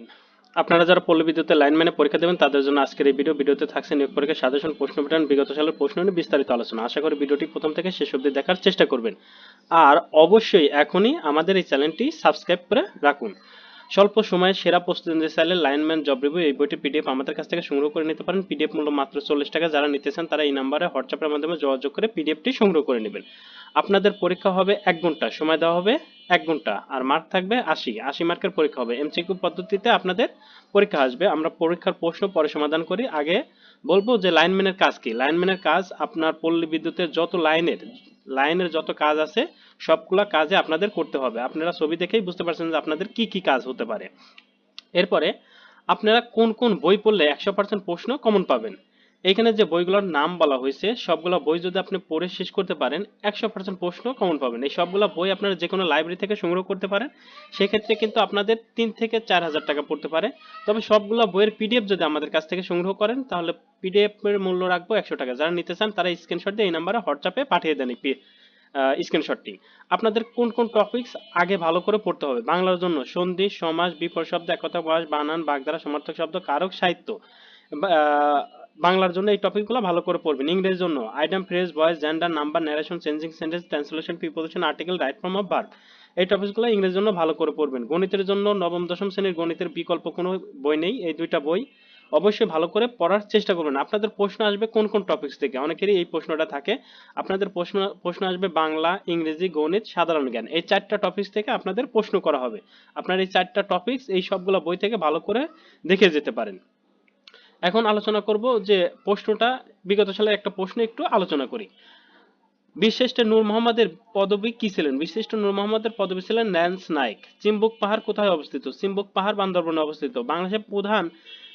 Lineman আপনারা যারা পল্লী বিদ্যুতের লাইনম্যানে পরীক্ষা দেবেন, তাদের জন্য আজকের এই ভিডিও ভিডিওতে থাকছে নিয়োগ পরীক্ষার সাজেশন, প্রশ্ন প্যাটার্ন বিগত সালের প্রশ্ন নিয়ে বিস্তারিত আলোচনা। আশা করি ভিডিওটি প্রথম থেকে শেষ অবধি দেখার চেষ্টা করবেন। আর অবশ্যই এখনই আমাদের এই চ্যানেলটি সাবস্ক্রাইব করে রাখুন। স্বল্প সময়ে সেরা প্রস্তুতি নিতে চাইলে লাইনম্যান জব রিভিউ এই বইটি পিডিএফ আমাদের কাছ থেকে সংগ্রহ করে নিতে পারেন। পিডিএফ মূল্য মাত্র চল্লিশ টাকা। যারা নিতে চান তারা এই নাম্বারে হোয়াটসঅ্যাপের মাধ্যমে যোগাযোগ করে পিডিএফটি সংগ্রহ করে নেবেন। আপনাদের পরীক্ষা হবে এক ঘণ্টা। সময় দেওয়া হবে এক ঘণ্টা, আর মার্ক থাকবে আশি। আশি মার্কের পরীক্ষা হবে। এমসিকিউ পদ্ধতিতে আপনাদের পরীক্ষা আসবে। আমরা পরীক্ষার প্রশ্ন পরে সমাধান করি। আগে বলব যে লাইনম্যানের কাজ কি? লাইনম্যানের কাজ, আপনার পল্লী বিদ্যুতের যত লাইনের লাইনের যত কাজ আছে, সবগুলা কাজে আপনাদের করতে হবে। আপনারা ছবি দেখেই বুঝতে পারছেন যে আপনাদের কি কি কাজ হতে পারে। এরপরে আপনারা কোন কোন বই পড়লে একশো পার্সেন্ট প্রশ্ন কমন পাবেন। এখানে যে বইগুলোর নাম বলা হয়েছে, সবগুলো বই যদি আপনি পড়ে শেষ করতে পারেন, একশো পার্সেন্ট প্রশ্ন কমন পাবেন। এই সবগুলো বই আপনারা যে কোনো লাইব্রেরি থেকে সংগ্রহ করতে পারেন। সেক্ষেত্রে কিন্তু আপনাদের তিন থেকে চার হাজার টাকা পড়তে পারে। তবে সবগুলো বইয়ের পিডিএফ যদি আমাদের কাছ থেকে সংগ্রহ করেন, তাহলে পিডিএফ এর মূল্য রাখব একশো টাকা। যারা নিতে চান, তারা স্ক্রিনশট দিয়ে এই নাম্বারে হোয়াটসঅ্যাপে পাঠিয়ে দেন স্ক্রিনশটটি আপনাদের কোন কোন টপিকস আগে ভালো করে পড়তে হবে? বাংলার জন্য সন্ধি সমাজ বিপর শব্দ, একতা বয়স, বানান, বাগধারা, সমার্থক শব্দ, কারক, সাহিত্য। বাংলার জন্য এই টপিকগুলো ভালো করে পড়বেন। ইংরেজির জন্য item phrase voice gender number narration changing sentence translation preposition article right form of verb এই টপিকসগুলো ইংরেজির জন্য ভালো করে পড়বেন। গণিতের জন্য নবম, দশম শ্রেণির গণিতের বিকল্প কোনো বই নেই, এই দুইটা বই অবশ্যই ভালো করে পড়ার চেষ্টা করবেন। আপনাদের প্রশ্ন আসবে কোন কোন টপিকস থেকে? অনেকেরই এই প্রশ্নটা থাকে। আপনাদের প্রশ্ন প্রশ্ন আসবে বাংলা, ইংরেজি, গণিত, সাধারণ জ্ঞান। এই চারটা টপিকস থেকে আপনাদের প্রশ্ন করা হবে। আপনার এই চারটা টপিকস এই সবগুলো বই থেকে ভালো করে দেখে যেতে পারেন। এখন আলোচনা করব যে প্রশ্নটা, বিগত সালের একটা প্রশ্ন একটু আলোচনা করি। বিশিষ্ট নূর মোহাম্মদের পদবী কি ছিলেন? বিশিষ্ট নূর মোহাম্মদের পদবী ছিলেন ন্যান্স নাইক। চিম্বুক পাহাড় কোথায় অবস্থিত? চিম্বুক পাহাড় বান্দরবনে অবস্থিত। বাংলাদেশের প্রধান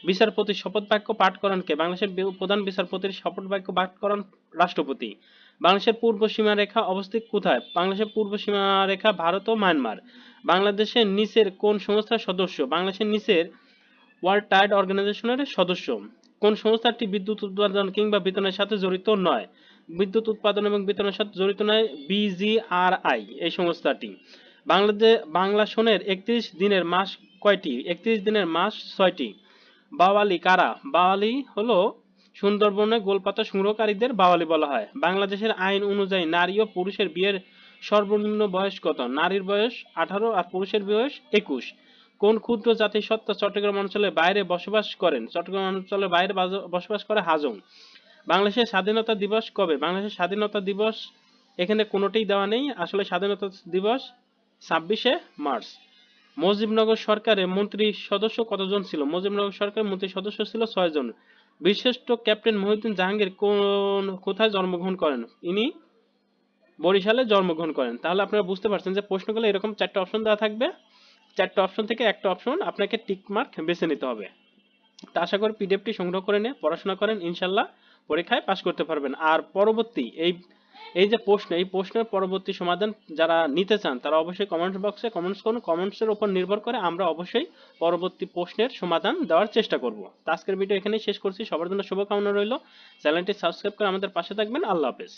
বিচারপতির শপথ বাক্য পাঠ করান কে? বাংলাদেশের প্রধান বিচারপতির শপথ বাক্য পাঠ করান রাষ্ট্রপতি। বাংলাদেশের পূর্ব সীমারেখা অবস্থিত কোথায়? বাংলাদেশের পূর্ব সীমারেখা ভারত ও মায়ানমার। বাংলাদেশের নিচের কোন সংস্থার সদস্য? বাংলাদেশের নিচের ওয়ার্ল্ড টাইড অর্গানাইজেশনের সদস্য। কোন সংস্থাটি বিদ্যুৎ উৎপাদন কিংবা বিতরণের সাথে জড়িত নয়? বিদ্যুৎ উৎপাদন এবং বিতরণের সাথে জড়িত নয় বিজিআরআই, এই সংস্থাটি। বাংলাদেশ বাংলা সনের একত্রিশ দিনের মাস কয়টি? একত্রিশ দিনের মাস ছয়টি। বাওয়ালি কারা? বাওয়ালি হলো সুন্দরবনে গোলপাতা সংগ্রহকারীদের বাওয়ালি বলা হয়। বাংলাদেশের আইন অনুযায়ী নারী ও পুরুষের বিয়ের সর্বনিম্ন বয়স কত? নারীর বয়স আঠারো আর পুরুষের বয়স একুশ। কোন ক্ষুদ্র জাতিসত্তা চট্টগ্রাম অঞ্চলের বাইরে বসবাস করেন? চট্টগ্রাম অঞ্চলের বাইরে বসবাস করে হাজং। বাংলাদেশের স্বাধীনতা দিবস কবে? বাংলাদেশের স্বাধীনতা দিবস এখানে কোনোটাই দেওয়া নেই। আসলে স্বাধীনতা দিবস ছাব্বিশে মার্চ। মুজিবনগর সরকারের মন্ত্রী সদস্য কতজন ছিল? মুজিবনগর সরকারের মন্ত্রী সদস্য ছিল ছয় জন। বিশিষ্ট ক্যাপ্টেন মহিউদ্দিন জাহাঙ্গীর কোন, কোথায় জন্মগ্রহণ করেন? ইনি বরিশালে জন্মগ্রহণ করেন। তাহলে আপনারা বুঝতে পারছেন যে প্রশ্নগুলো এরকম চারটা অপশন দেওয়া থাকবে। চারটা অপশন থেকে একটা অপশন আপনাকে টিক মার্ক বেছে নিতে হবে। তা আশা করি পিডিএফটি সংগ্রহ করে নিয়ে পড়াশোনা করেন ইনশাল্লাহ পরীক্ষায় পাশ করতে পারবেন। আর পরবর্তী এই এই যে প্রশ্ন, এই প্রশ্নের পরবর্তী সমাধান যারা নিতে চান, তারা অবশ্যই কমেন্ট বক্সে কমেন্টস করুন। কমেন্টসের উপর নির্ভর করে আমরা অবশ্যই পরবর্তী প্রশ্নের সমাধান দেওয়ার চেষ্টা করব। আজকের ভিডিও এখানেই শেষ করছি। সবার জন্য শুভকামনা রইল। চ্যানেলটি সাবস্ক্রাইব করে আমাদের পাশে থাকবেন। আল্লাহ হাফেজ।